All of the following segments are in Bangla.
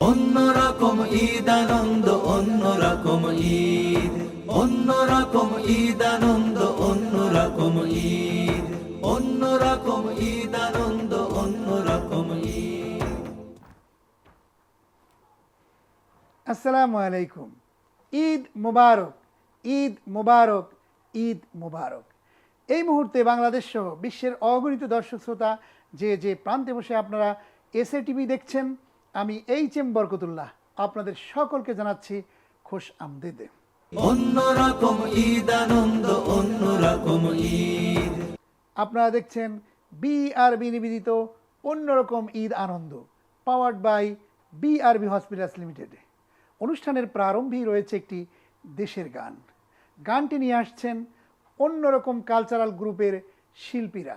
অন্যরকম ঈদ আনন্দ, অন্যরকম ঈদ। অন্যরকম ঈদ আনন্দ, অন্যরকম ঈদ। অন্যরকম ঈদ আনন্দ, অন্যরকম ঈদ। আসসালামু আলাইকুম। ঈদ মুবারক ঈদ মুবারক ঈদ মুবারক। এই মুহূর্তে বাংলাদেশ সহ বিশ্বের অগণিত দর্শক শ্রোতা যে যে প্রান্তে বসে আপনারা এসএ টিভি দেখছেন আমি এইচ এম বরকতুল্লাহ আপনাদের সকলকে জানাচ্ছি খুশ আমদেদ। অন্যরকম ঈদ আনন্দ অন্যরকম ঈদ। আপনারা দেখছেন বিআরবি নিবেদিত অন্যরকম ঈদ আনন্দ powered by B BRB hospitals limited অনুষ্ঠানের প্রারম্ভেই রয়েছে একটি দেশের গান। গানটি নিয়ে আসছেন অন্যরকম কালচারাল গ্রুপের শিল্পীরা।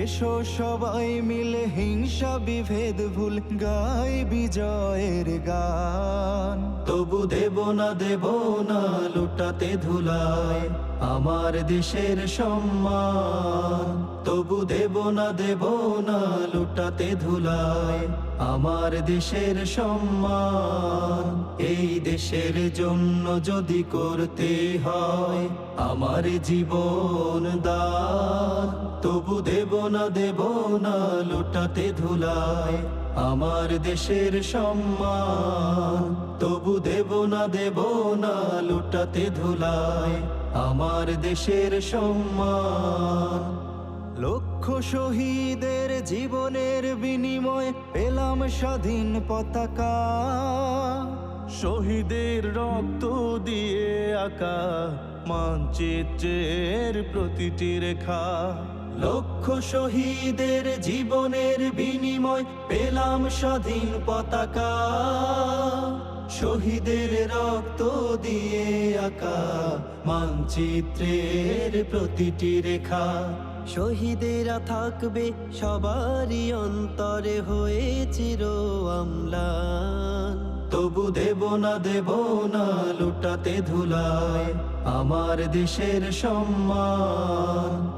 এসো সবাই মিলে হিংসা বিভেদ ভুল গাই বিজয়ের গান। তবু দেব না দেব না, লুটাতে ধুলায় আমার দেশের সম্মান। তবু দেব না দেব না, লুটাতে ধুলায় আমার দেশের সম্মান। এই দেশের জন্য যদি করতে হয় আমার জীবন দান, তবু দেব না দেব না লুটাতে ধুলায়। আমার দেশের সম্মান, তবু দেব না দেব না লুটাতে ধুলায়। আমার দেশের সম্মান। লক্ষ শহীদের জীবনের বিনিময়ে পেলাম স্বাধীন পতাকা। শহীদের রক্ত দিয়ে আঁকা মানচিত্রের প্রতিটি রেখা। লক্ষ শহীদের জীবনের বিনিময় পেলাম স্বাধীন পতাকা। শহীদের রক্ত দিয়ে আঁকা মানচিত্রের প্রতিটি রেখা। শহীদেরা থাকবে সবারই অন্তরে হয়ে চির অম্লান তবু দেব না দেব না, লুটাতে ধুলায় আমার দেশের সম্মান।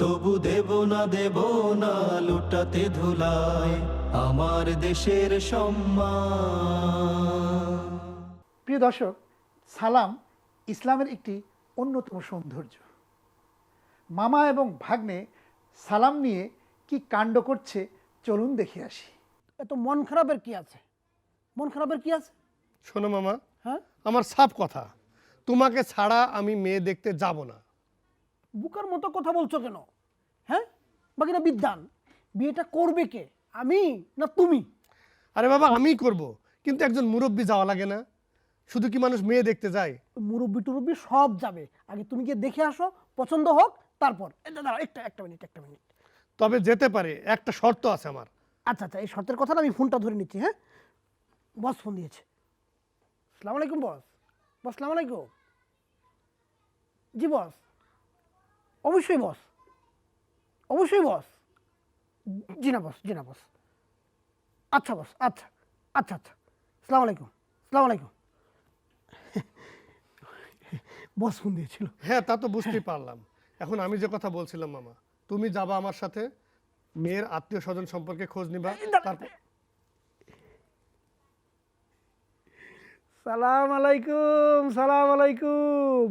তবু দেব না দেব না লুটাতে ধুলায় আমার দেশের সম্মান। প্রিয় দর্শক সালাম ইসলামের একটি অন্যতম সৌন্দর্য। মামা এবং ভাগ্নে সালাম নিয়ে কি কাণ্ড করছে চলুন দেখে আসি। এত মন খারাপের কি আছে? মন খারাপের কি আছে? শোনো মামা হ্যাঁ? আমার সাফ কথা। তোমাকে ছাড়া আমি মেয়ে দেখতে যাব না। বুকার মতো কথা বলছো কেন? হ্যাঁ? বাকিটা বিদ্যান বিয়েটা করবে কে? আমি না তুমি? আরে বাবা আমিই করব। কিন্তু একজন মুরব্বী যাওয়া লাগে না। শুধু কি মানুষ মেয়ে দেখতে যায়? মুরব্বি টুরব্বি সব যাবে। আগে তুমি গিয়ে দেখে আসো পছন্দ হোক তারপর। দাঁড়াও একটা একটা মিনিট একটা মিনিট। তবে যেতে পারে একটা শর্ত আছে আমার। আচ্ছা আচ্ছা এই শর্তের কথাটা আমি ফোনটা ধরে নিচ্ছি হ্যাঁ? বস ফোন দিয়েছে। সালাম আলাইকুম বস। বস সালাম আলাইকুম। জি বস। অবশ্যই বস। অবশ্যই বস। জি না বস জি না বস। আচ্ছা বস আচ্ছা আচ্ছা আচ্ছা। সালাম আলাইকুম সালাম আলাইকুম। বস ফোন দিয়েছিল। হ্যাঁ তা তো বুঝতেই পারলাম। এখন আমি যে কথা বলছিলাম মামা তুমি যাবা আমার সাথে মেয়ের আত্মীয় স্বজন সম্পর্কে খোঁজ নিবা তারপর সালাম আলাইকুম সালাম আলাইকুম।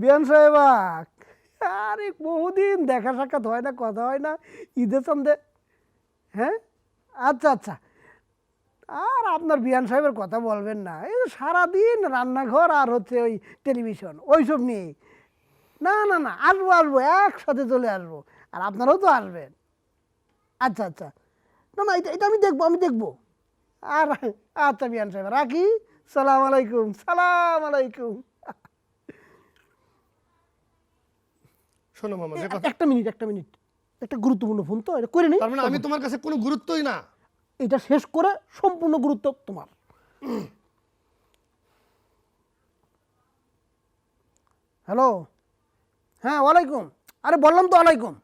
বিয়ান সাহেবা আরে বহুদিন দেখা সাক্ষাৎ হয় না, কথা হয় না ঈদের সন্ধে। হ্যাঁ? আচ্ছা আচ্ছা। আর আপনার বিয়ান সাহেবের কথা বলবেন না। এই সারাদিন রান্নাঘর আর হচ্ছে ওই টেলিভিশন, ওইসব নিয়ে না না না, আসব আসব, একসাথে চলে আসব। আর আপনারাও তো আসবেন। আচ্ছা আচ্ছা। না না, এটা এটা আমি দেখব আমি দেখব। আর আচ্ছা বিয়ান সাহেব, রাখি? সালাম আলাইকুম সালাম আলাইকুম। শোনো মামা একটা মিনিট একটা মিনিট। একটা গুরুত্বপূর্ণ ফোন তো এটা করে নিই। তার মানে আমি তোমার কাছে কোনো গুরুত্বই না। এটা শেষ করে সম্পূর্ণ গুরুত্ব তোমার। হ্যালো হ্যাঁ ওয়ালাইকুম। আরে বললাম তো ওয়ালাইকুম।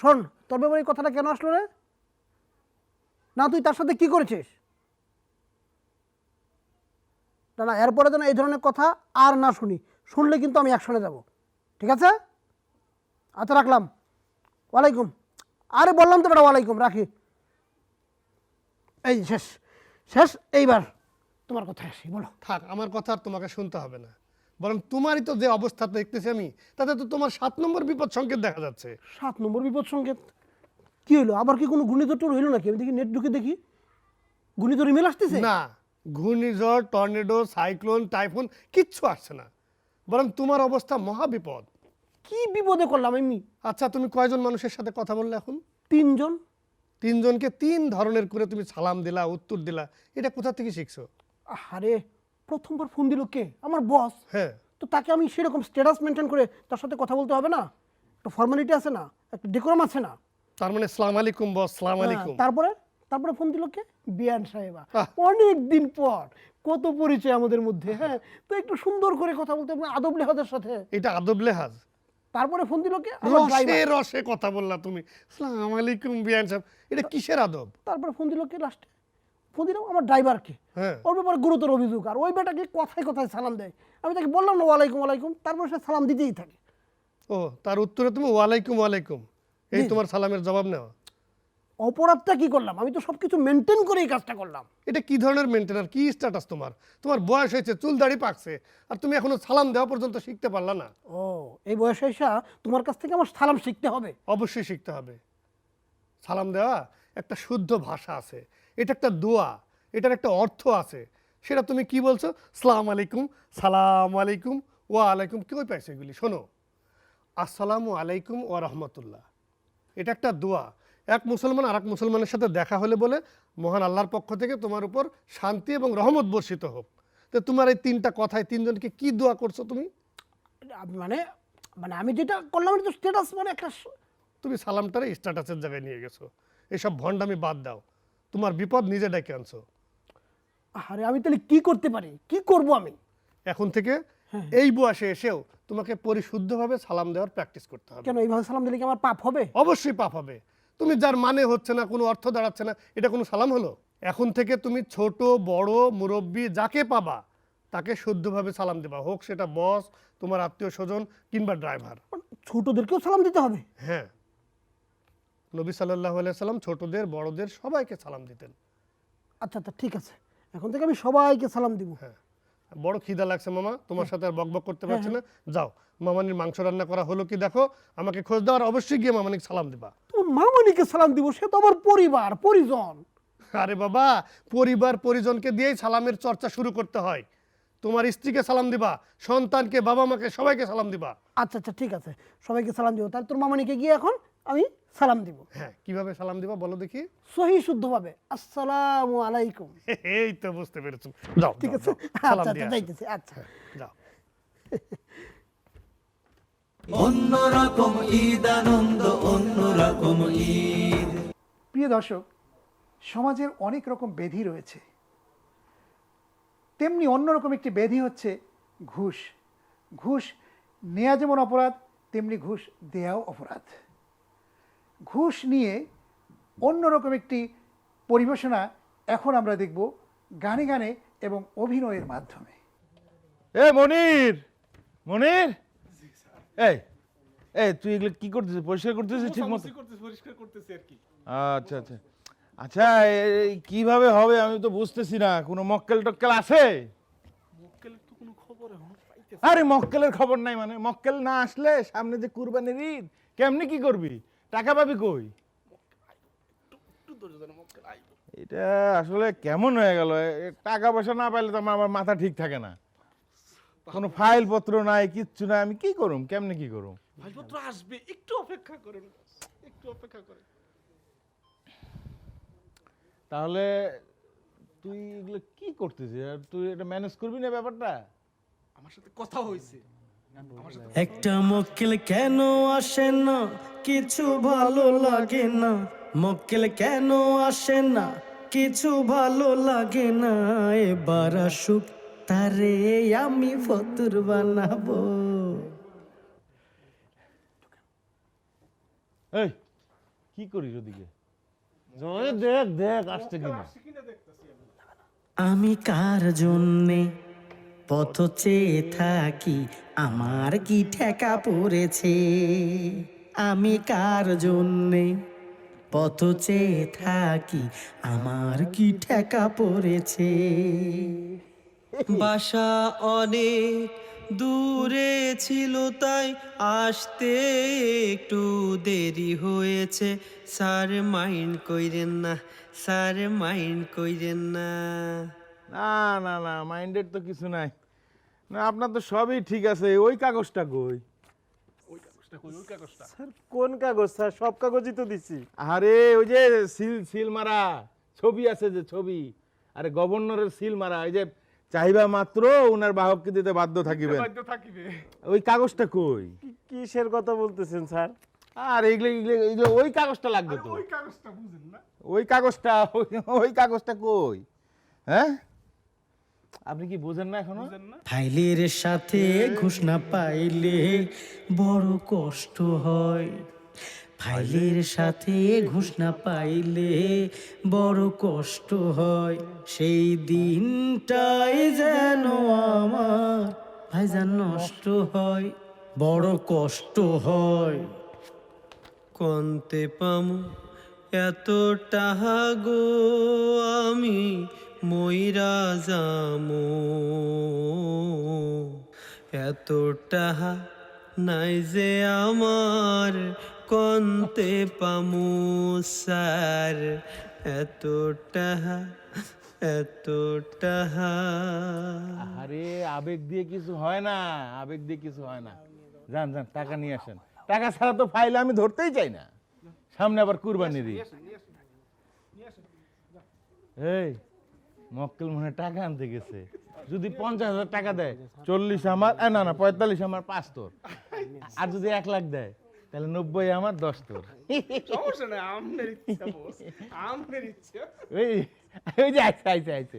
শোন তোর ব্যাপারে এই কথাটা কেন আসলো রে? না তুই তার সাথে কি করেছিস? না না এরপরে যেন এই ধরনের কথা আর না শুনি শুনলে কিন্তু আমি অ্যাকশনে যাব। ঠিক আছে? আচ্ছা রাখলাম। ওয়ালাইকুম। আরে বললাম তো বেটা ওয়ালাইকুম রাখি। এই শেষ শেষ এইবার তোমার কথা আসি বলো। থাক আমার কথা আর তোমাকে শুনতে হবে না। বরং তোমারই তো যে অবস্থা দেখতেছি আমি তাতে তো তোমার সাত নম্বর বিপদ সংকেত দেখা যাচ্ছে। সাত নম্বর বিপদ সংকেত? কি হলো আবার কি কোনো ঘূর্ণিঝড় টর হইল নাকি? আমি দেখি নেট ঢুকে দেখি। ঘূর্ণিঝড় ইমেল আসতেছে? না ঘূর্ণিঝড় টর্নেডো সাইক্লোন টাইফুন কিচ্ছু আসছে না। বরং তোমার অবস্থা মহা বিপদ। কি বিপদে করলাম আমি? আচ্ছা তুমি কয়জন মানুষের সাথে কথা বললে এখন? তিনজন। তিনজনকে তিন ধরনের করে তুমি সালাম দিলা উত্তর দিলা। এটা কোথা থেকে শিখছো? আরে প্রথমবার ফোন দিল কে? আমার বস। হ্যাঁ। তো তাকে আমি সেরকম স্ট্যাটাস মেনটেন করে তার সাথে কথা বলতে হবে না? একটা ফর্মালিটি আছে না? একটা ডেকোরাম আছে না? তার মানে সালাম আলাইকুম বস সালাম হ্যাঁ, আলাইকুম। তারপরে? তারপরে ফোন দিল কে? বিয়ান সাহেবা। অনেক দিন পর। কত পরিচয় আমাদের মধ্যে হ্যাঁ? তো একটু সুন্দর করে কথা বলতে আদব লেহাদের সাথে। এটা আদব লেহাজ। তারপরে ফোন দিল কে? রসে রসে কথা বললা তুমি। সালাম আলাইকুম বিয়ান সাহেব। এটা কিসের আদব? তারপরে ফোন দিল কে লাস্টে ফোন দিলাম আমার ড্রাইভারকে হ্যাঁ। ওর ব্যাপারে গুরুতর অভিযোগ। আর ওই বেটাকে কথায় কথায় সালাম দেয়। আমি তাকে বললাম না ওয়ালাইকুম ওয়ালাইকুম। তারপর সে সালাম দিতেই থাকে। ও তার উত্তরে তুমি ওয়ালাইকুম ওয়ালাইকুম। এই তোমার সালামের জবাব নেওয়া। অপরাধটা কি করলাম? আমি তো সব কিছু মেনটেন করে এই কাজটা করলাম। এটা কি ধরনের মেনটেনার কি স্ট্যাটাস তোমার? তোমার বয়স হয়েছে চুল দাড়ি পাকছে আর তুমি এখনও সালাম দেওয়া পর্যন্ত শিখতে পারলা না। ও এই বয়সে এসা তোমার কাছ থেকে আমার সালাম শিখতে হবে? অবশ্যই শিখতে হবে। সালাম দেওয়া একটা শুদ্ধ ভাষা আছে। এটা একটা দোয়া এটার একটা অর্থ আছে। সেটা তুমি কি বলছো? সালাম আলাইকুম সালাম আলাইকুম ওয়া আলাইকুম কেউ পাইছে এগুলি? শোনো। আসসালামু আলাইকুম ওয়া রহমতুল্লাহ। এটা একটা দোয়া। এক মুসলমান আর এক মুসলমানের সাথে দেখা হলে বলে মহান আল্লাহর পক্ষ থেকে তোমার উপর শান্তি এবং রহমত বর্ষিত হোক। তো তোমার এই তিনটা কথায় তিনজনকে কি দোয়া করছ তুমি? মানে মানে আমি যেটা করলাম এটা তো স্ট্যাটাস মানে একটা তুমি সালামটারে স্ট্যাটাসের জায়গায় নিয়ে গেছো। এসব ভণ্ডামি বাদ দাও। তোমার বিপদ নিজে ডেকে আনছো। আরে আমি তাহলে কি করতে পারি? কি করব আমি? এখন থেকে এই বয়সে এসেও তোমাকে পরিশুদ্ধভাবে সালাম দেওয়ার প্র্যাকটিস করতে হবে। কেন এইভাবে সালাম দিলে কি আমার পাপ হবে? অবশ্যই পাপ হবে। তুমি যার মানে হচ্ছে না কোনো অর্থ দাঁড়াচ্ছে না এটা কোনো সালাম হলো? এখন থেকে তুমি ছোট বড় মুরব্বী যাকে পাবা তাকে শুদ্ধভাবে সালাম দেবা। হোক সেটা বস তোমার আত্মীয় স্বজন কিংবা ড্রাইভার। ছোটদেরকেও সালাম দিতে হবে? হ্যাঁ। নবী সাল্লাহ সাল্লাম ছোটদের বড়দের সবাইকে সালাম দিতেন। আচ্ছা আচ্ছা ঠিক আছে। এখন থেকে আমি সবাইকে সালাম দিব। হ্যাঁ। বড় খিদা লাগছে মামা তোমার সাথে আর বকবক করতে পারছি না। যাও মামানির মাংস রান্না করা হলো কি দেখো? আমাকে খোঁজ দাও আর অবশ্যই গিয়ে মামানিকে সালাম দিবা। মামনিকে সালাম দিব সে তো আমার পরিবার পরিজন। আরে বাবা পরিবার পরিজনকে দিয়েই সালামের চর্চা শুরু করতে হয়। তোমার স্ত্রীকে সালাম দিবা সন্তানকে বাবা মাকে সবাইকে সালাম দিবা। আচ্ছা আচ্ছা ঠিক আছে সবাইকে সালাম দিব। তাহলে তোর মামনিকে গিয়ে এখন আমি সালাম দিব। হ্যাঁ কীভাবে সালাম দিবা বলো দেখি। সহি শুদ্ধভাবে আসসালামু আলাইকুম। এই তো বুঝতে পেরেছ। যাও ঠিক আছে? সালাম আচ্ছা দিয়ে আচ্ছা যাইতেছি আচ্ছা। যাও। অন্যরকম ঈদ আনন্দ অন্যরকম ঈদ। প্রিয় দর্শক সমাজের অনেক রকম ব্যাধি রয়েছে। তেমনি অন্যরকম একটি ব্যাধি হচ্ছে ঘুষ। ঘুষ নেয়া যেমন অপরাধ তেমনি ঘুষ দেয়াও অপরাধ। ঘুষ নিয়ে অন্যরকম একটি পরিবেশনা এখন আমরা দেখব গানে গানে এবং অভিনয়ের মাধ্যমে। এ মনির মনির! এই এই তুই এগুলো কি করতেছিস? পরিষ্কার করতেছিস ঠিক মতো পরিষ্কার করতেছি আর কি। আচ্ছা আচ্ছা। আচ্ছা কীভাবে হবে আমি তো বুঝতেছি না। কোনো মক্কেল টক্কেল আছে? মক্কেলের তো কোনো খবর আরে মক্কেলের খবর নাই মানে। মক্কেল না আসলে সামনে যে কুরবানির ঈদ কেমনি কি করবি? টাকা পাবি কই? এটা আসলে কেমন হয়ে গেল? টাকা পয়সা না পাইলে তো আমার আমার মাথা ঠিক থাকে না। কোনো ফাইল পত্র নাই কিচ্ছু নাই আমি কি করুম? কেমনে কি করুম? ভাইপত্র আসবে একটু অপেক্ষা করেন একটু অপেক্ষা করেন। তাহলে তুই এগুলো কি করতেছিস? আর তুই এটা ম্যানেজ করবি না ব্যাপারটা? আমার সাথে কথা হয়েছে একটা মক্কেল কেন আসে না? কিছু ভালো লাগে না। মক্কেল কেন আসে না? কিছু ভালো লাগে না। এবার আসুক তারে আমি ফতুর বানাবো। এই কি করিস ওদিকে? দেখ দেখ আসছে কিনা। আমি কার জন্যে পথ চেয়ে থাকি? আমার কি ঠেকা পড়েছে? আমি কার জন্যে পথ চেয়ে থাকি? আমার কি ঠেকা পড়েছে? বাসা অনেক দূরে ছিল তাই আসতে একটু দেরি হয়েছে। স্যার মাইন্ড কইরেন না স্যার মাইন্ড কইরেন না। না না না মাইন্ডেড তো কিছু নাই। না আপনার তো সবই ঠিক আছে। ওই কাগজটা কই? কোন কাগজ? স্যার সব কাগজই তো দিছি। আরে ওই যে সিল সিল মারা। ছবি আছে যে ছবি। আরে গভর্নরের সিল মারা। ওই যে চাহিবা মাত্র ওনার বাহককে দিতে বাধ্য থাকিবেন। বাধ্য থাকিবে। ওই কাগজটা কই? কিসের কথা বলতেছেন স্যার? আর এগুলো এগুলো ওই কাগজটা লাগবে তো। ওই কাগজটা বুঝেন না। ওই কাগজটা ওই- ওই কাগজটা কই? হ্যাঁ? আপনি কি বোঝেন না এখনও? ফাইলের সাথে ঘুষ না পাইলে বড় কষ্ট হয়। ফাইলের সাথে ঘুষ না পাইলে বড় কষ্ট হয়। সেই দিনটাই যেন আমার ভাইজান নষ্ট হয় বড় কষ্ট হয়। কন্তে পামু এত টাহা গো আমি ময়রা যামো। এত টাহা নাই যে আমার কন্তে পামু স্যার এত টাহা এত টাহা আরে আবেগ দিয়ে কিছু হয় না, আবেগ দিয়ে কিছু হয় না। যান যান, টাকা নিয়ে আসেন। টাকা ছাড়া তো ফাইল আমি ধরতেই চাই না। সামনে আবার কুরবানি দিই। এই, মক্কেল মনে টাকা আনতে গেছে। যদি পঞ্চাশ হাজার টাকা দেয়, চল্লিশ আমার না না, পঁয়তাল্লিশ আমার পাঁচ তোর। আর যদি এক লাখ দেয় তাহলে নব্বই আমার দশ তোর। সমস্যা নাই আমনের ইচ্ছা বস আমনের ইচ্ছা। ওই ওই যে আইছে আইছে আইছে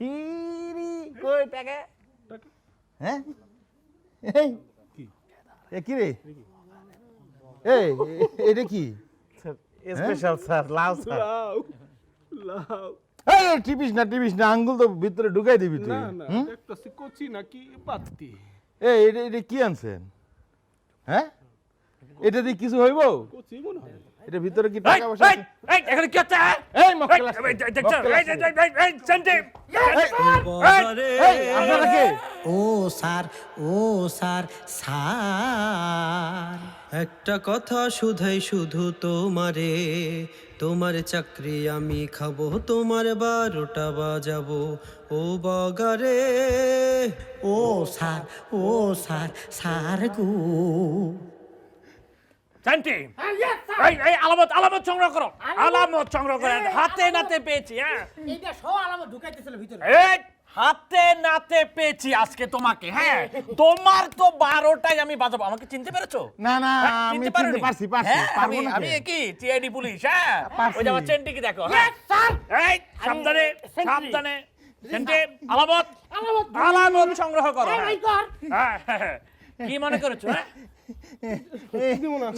হিরি কই টাকা? হ্যাঁ? এই এ কি রে? এই এটা কি? Special sir love sir. লাউ লাউ। এই এই, টিপিস না টিপিস না আঙ্গুল তো ভিতরে ঢুকাই দিবি তুই। না না হুম? কচি নাকি পাত্তি? এই এটা এটা কি আনছেন? হ্যাঁ? এটা দিয়ে কিছু হইব? এটা ভিতরে কি টাকা পয়সা আছে? এখানে কি হচ্ছে এই মক্কেল আসছে, মক্কেল আসছে। এই, আপনারা কে? ও স্যার ও স্যার স্যার। একটা কথা শুধাই শুধু তোমারে তোমার চাকরি আমি খাব তোমার বারোটা বাজাবো। ও বগারে। ও স্যার ও স্যার স্যার গো। শান্তি এই এই আলামত আলামত সংগ্রহ করো। আলামত? সংগ্রহ করো। হাতে নাতে পেয়েছি হ্যাঁ। এইটা সব আলামত ঢুকাইতেছিল ভিতরে। এই হাতে নাতে পেয়েছি আজকে তোমাকে হ্যাঁ। তোমার তো বারোটায় আমি বাজাবো। আমাকে চিনতে পেরেছ? না না হ্যাঁ, আমি চিনতে পারছি পারছি। হ্যাঁ, পারব না আমি কি? টিআইডি পুলিশ হ্যাঁ। ওই যে আমার চেনটিকে দেখো হ্যাঁ। এই সাবধানে সাবধানে। সেন্টে আলামত? আলামত। সংগ্রহ করো হ্যাঁ। হ্যাঁ, হ্যাঁ, হ্যাঁ। কি মনে করেছ হ্যাঁ?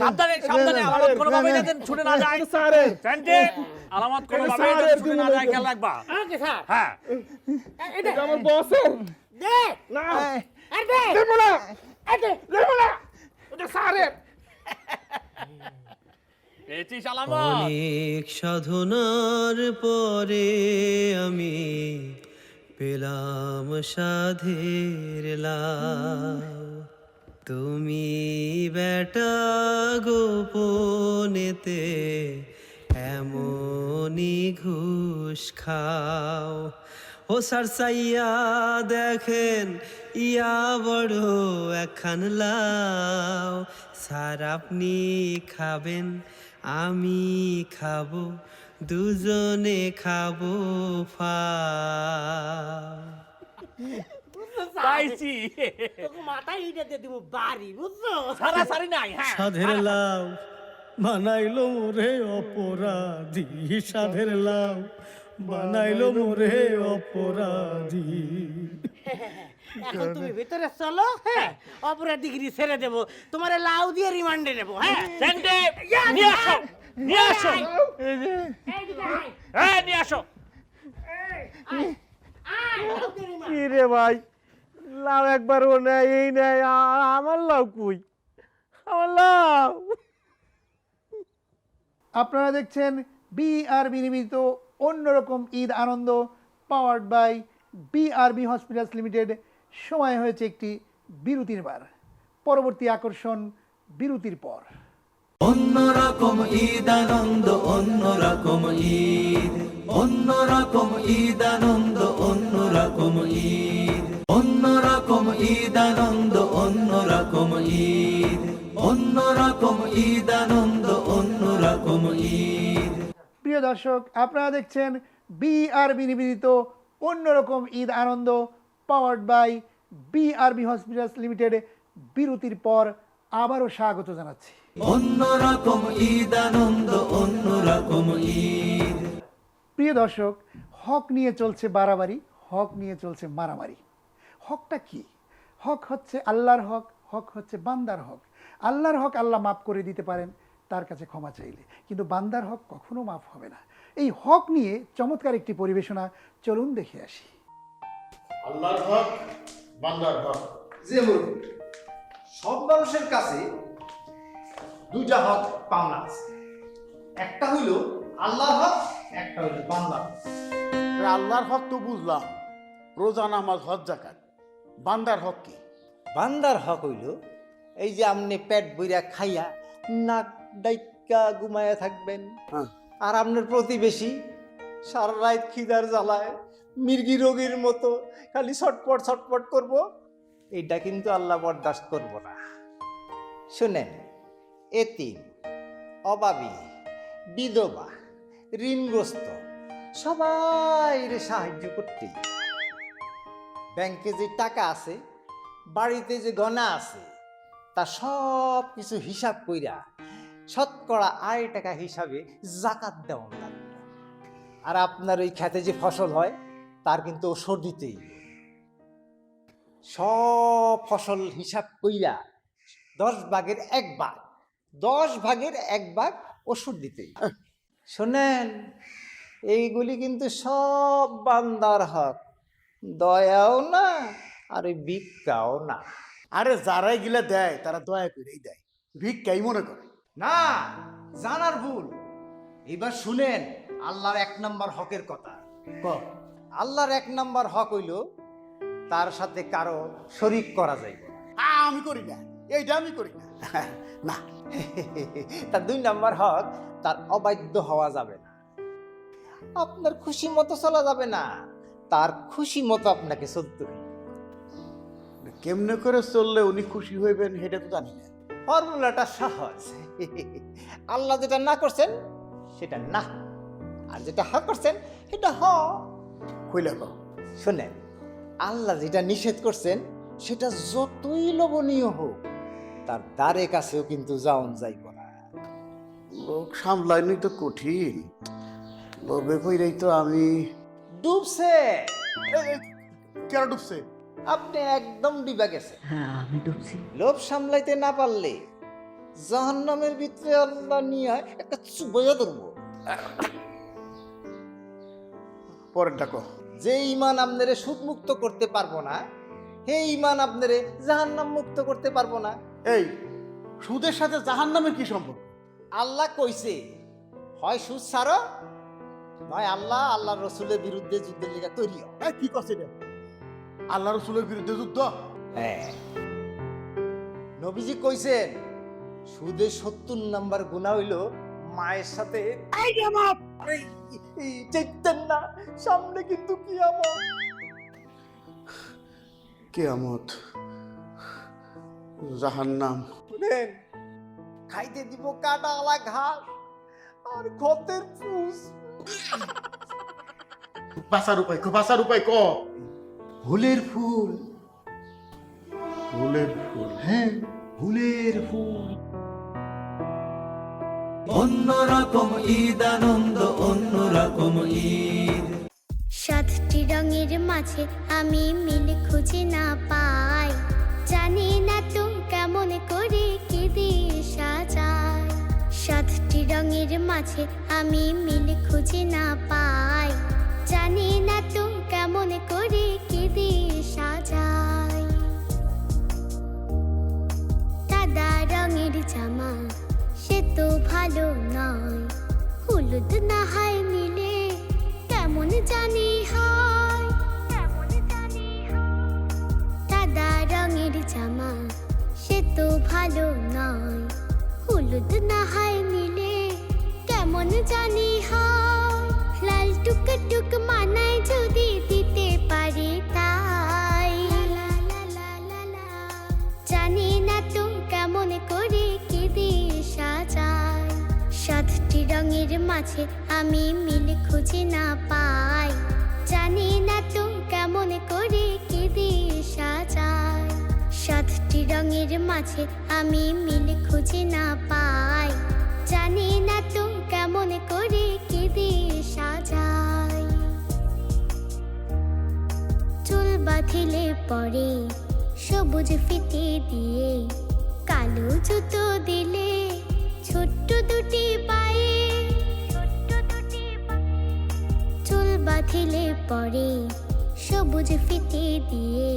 সাবধানে সাবধানে আলামত কোনোভাবে যাতে ছুটে না যায়। সেন্টে আলামত কোনোভাবে যাতে ছুটে না যায় খেয়াল রাখবা। Okay sir? হ্যাঁ। এটা আমার বসের। দে। না। আর দে। দেবো না এই দে। না ওটা স্যারের। অনেক সাধনার পরে আমি পেলাম সাধের লাভ। তুমি বেটা গোপনেতে এমনই ঘুষ খাও। ও সার সাইয়া দেখেন, ইয়া বড় একখান লাও স্যার আপনি খাবেন, আমি খাব, দুজনে খাব ফা। পাইছি তোকে মাথায় ইটা দিয়ে দিব বাড়ি বুঝছ? সারা সারি নাই হ্যাঁ। সাধের লাউ বানাইলো মোরে অপরাধী। সাধের লাউ বানাইলো মোরে অপরাধী। এখন তুমি ভিতরে চলো হ্যাঁ? অপরাধ ডিগ্রি ছেড়ে দেবো। তোমার লাউ দিয়ে রিমান্ডে নেব হ্যাঁ? সেন্টে নিয়ে আসো নিয়ে আসো। হ্যাঁ নিয়ে আসো। কি রে ভাই? লাউ একবার ও নেয় এই নেয় আমার লাউ কই? আমার লাউ। আপনারা দেখছেন বি বিআরবি নির্মিত অন্যরকম ঈদ আনন্দ powered by BRB hospitals limited সময় হয়েছে একটি বিরতির বার। পরবর্তী আকর্ষণ বিরতির পর। অন্যরকম ঈদ আনন্দ অন্যরকম ঈদ। অন্যরকম ঈদ আনন্দ অন্যরকম ঈদ। অন্যরকম ঈদ আনন্দ অন্যরকম ঈদ। অন্যরকম ঈদ আনন্দ অন্যরকম ঈদ। প্রিয় দর্শক আপনারা দেখছেন বিআরবি নিবেদিত অন্যরকম ঈদ আনন্দ powered by BRB hospitals limited বিরতির পর আবারও স্বাগত জানাচ্ছি। অন্যরকম ঈদ আনন্দ অন্যরকম ঈদ। প্রিয় দর্শক হক নিয়ে চলছে বাড়াবাড়ি হক নিয়ে চলছে মারামারি। হকটা কি? হক হচ্ছে আল্লাহর হক হক হচ্ছে বান্দার হক। আল্লাহর হক আল্লাহ মাফ করে দিতে পারেন তার কাছে ক্ষমা চাইলে। কিন্তু বান্দার হক কখনো মাফ হবে না। এই হক নিয়ে চমৎকার একটি পরিবেশনা চলুন দেখে আসি। আল্লাহর হক বান্দার হক। যে মুরব্বী সব মানুষের কাছে দুইটা হক পাওনা আছে। একটা হইল আল্লাহর হক একটা হইল বান্দার হক। আল্লাহর হক তো বুঝলাম। রোজা নামাজ হজ জাকাত বান্দার হক কি? বান্দার হক হইল এই যে আপনি পেট বইরা খাইয়া নাক ডাইকা ঘুমায়া থাকবেন। হ্যাঁ। আর আপনার প্রতিবেশী সারা রাত খিদার জ্বালায় মির্গি রোগীর মতো খালি ছটপট ছটপট করব এইটা কিন্তু আল্লাহ বরদাস্ত করব না। শুনেন এতিম অভাবী বিধবা ঋণগ্রস্ত সবাই সাহায্য করতেই ব্যাংকে যে টাকা আছে, বাড়িতে যে গনা আছে, তা সব কিছু হিসাব কইরা শতকরা আড়াই টাকা হিসাবে জাকাত দেওয়া লাগবে। আর আপনার ওই খেতে যে ফসল হয়, তার কিন্তু ওষুধ দিতেই সব ফসল হিসাব কইরা দশ ভাগের এক ভাগ, দশ ভাগের এক ভাগ ওষুধ দিতেই শোনেন, এইগুলি কিন্তু সব বান্দার হক দয়াও না আর ওই ভিক্ষাও না। আরে যারাই গিলা দেয় তারা দয়া করেই দেয়। ভিক্ষাই মনে করে। না জানার ভুল। এবার শুনেন আল্লাহর এক নম্বর হকের কথা। ক? আল্লাহর এক নম্বর হক হইল তার সাথে কারও শরিক করা যাইবে। আমি করি না। এইটা আমি করি না। না। তার দুই নাম্বার হক তার অবাধ্য হওয়া যাবে না। আপনার খুশি মতো চলা যাবে না। তার খুশি মতো আপনাকে চলতে হবে কেমনে করে চললে উনি খুশি হইবেন সেটা তো জানি না। ফর্মুলাটা সহজ। আল্লাহ যেটা না করছেন সেটা না। আর যেটা হা করছেন সেটা হ। কইলে কও। শোনেন আল্লাহ যেটা নিষেধ করছেন সেটা যতই লোভনীয় হোক তার দ্বারে কাছেও কিন্তু যাওন যাইব না। লোক সামলাইনি তো কঠিন। লোভে কইরাই তো আমি ডুবছে। এই, ডুবছে? আপনি একদম ডিবা গেছে হ্যাঁ আমি ডুবছি। লোভ সামলাইতে না পারলে জাহান্নামের ভিতরে আল্লাহ নিয়ে একটা চুবইয়া ধরবো। পরের ডাকো। যে ইমান আপনারে সুদ মুক্ত করতে পারব না হে ইমান আপনারে জাহান্নাম মুক্ত করতে পারব না। এই সুদের সাথে জাহান নামের কি সম্পর্ক? আল্লাহ কইছে হয় সুদ ছাড়ো নয় আল্লাহ আল্লাহ রসুলের বিরুদ্ধে যুদ্ধের লেগে তৈরি হও। এই, কি করছে রে আল্লাহ রসুলের বিরুদ্ধে যুদ্ধ? হ্যাঁ। নবীজি কইছেন সুদে সত্তর নাম্বার গুণা হইল মায়ের সাথে। চেতেন না সামনে কিন্তু কি আমার কেয়ামত? জাহান্নাম। শুনেন খাইতে দিব কাটা আলা ঘাস আর ক্ষতের ফুস বাঁচার উপায় ক বাঁচার উপায় ক ফুলের ফুল ফুলের ফুল হ্যাঁ ফুলের ফুল অন্যরকম ঈদ আনন্দ অন্যরকম ঈদ সাতটি রঙের মাঝে আমি মিল খুঁজে না পাই। জানি না তো কেমন করে কি দিয়ে সাজায়। সাতটি রঙের মাঝে আমি মিল খুঁজে ভালো নয় হলুদ না হয় নিলে কেমন জানি হয় লাল টুক টুক মানায় যদি দিতে পারি তাই। জানি না তো কেমন করে কি দিয়ে সাজায়। সাতটি রঙের মাঝে আমি মিল খুঁজে না পাই সাতটি মাঝে আমি মিল খুঁজে না পাই। জানি না তো কেমন করে কি সাজাই। চুল বাঁধিলে পরে সবুজ ফিতে দিয়ে কালো জুতো দিলে ছোট্ট দুটি পায়ে। ছোট্ট দুটি চুল বাঁধিলে পরে সবুজ ফিতে দিয়ে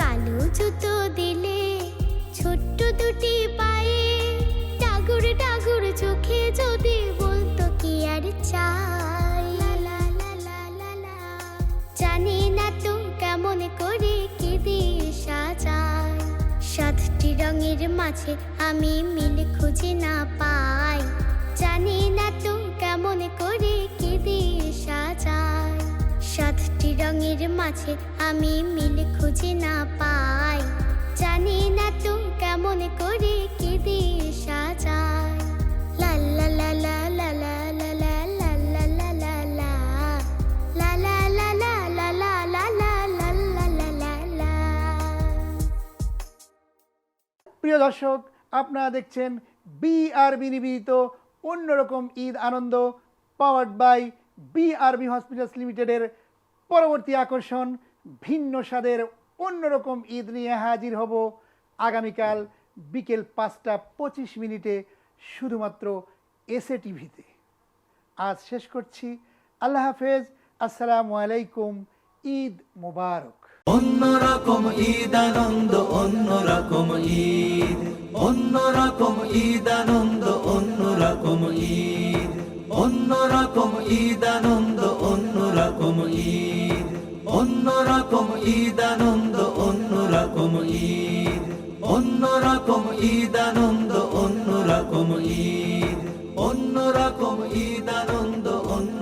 কালো জুতো দিলে ছোট্ট দুটি পায়ে ডাগুর ডাগুর চোখে যদি বলতো কি আর চাই? জানি না তো কেমন করে কি দিয়ে সাজায় সাতটি রঙের মাঝে আমি মিল খুঁজে না পাই। জানি না তো কেমন করে কি দিয়ে সাজায় সাতটি রঙের মাঝে আমি মিল খুঁজে না পাই। জানি না তো কেমন করে কি দিয়ে সাজায় লা লা লা লা লা লা লা লা লা লা লা লা লা লা লা লা লা লা প্রিয় দর্শক আপনারা দেখছেন বিআরবি নিবেদিত অন্যরকম ঈদ আনন্দ পাওয়ার্ড বাই বিআরবি হসপিটালস লিমিটেডের পরবর্তী আকর্ষণ ভিন্ন স্বাদের অন্যরকম ঈদ নিয়ে হাজির হব আগামীকাল বিকেল পাঁচটা পঁচিশ মিনিটে শুধুমাত্র এসএ টিভিতে আজ শেষ করছি। আল্লাহ হাফেজ। আসসালামু আলাইকুম। ঈদ মোবারক। অন্যরকম ঈদ আনন্দ অন্যরকম ঈদ। অন্যরকম ঈদ আনন্দ অন্যরকম ঈদ। অন্যরকম ঈদ আনন্দ অন্যরকম ঈদ। অন্যরকম ঈদ আনন্দ অন্যরকম ঈদ। অন্যরকম ঈদ আনন্দ অন্যরকম ঈদ। অন্যরকম ঈদ আনন্দ অন্য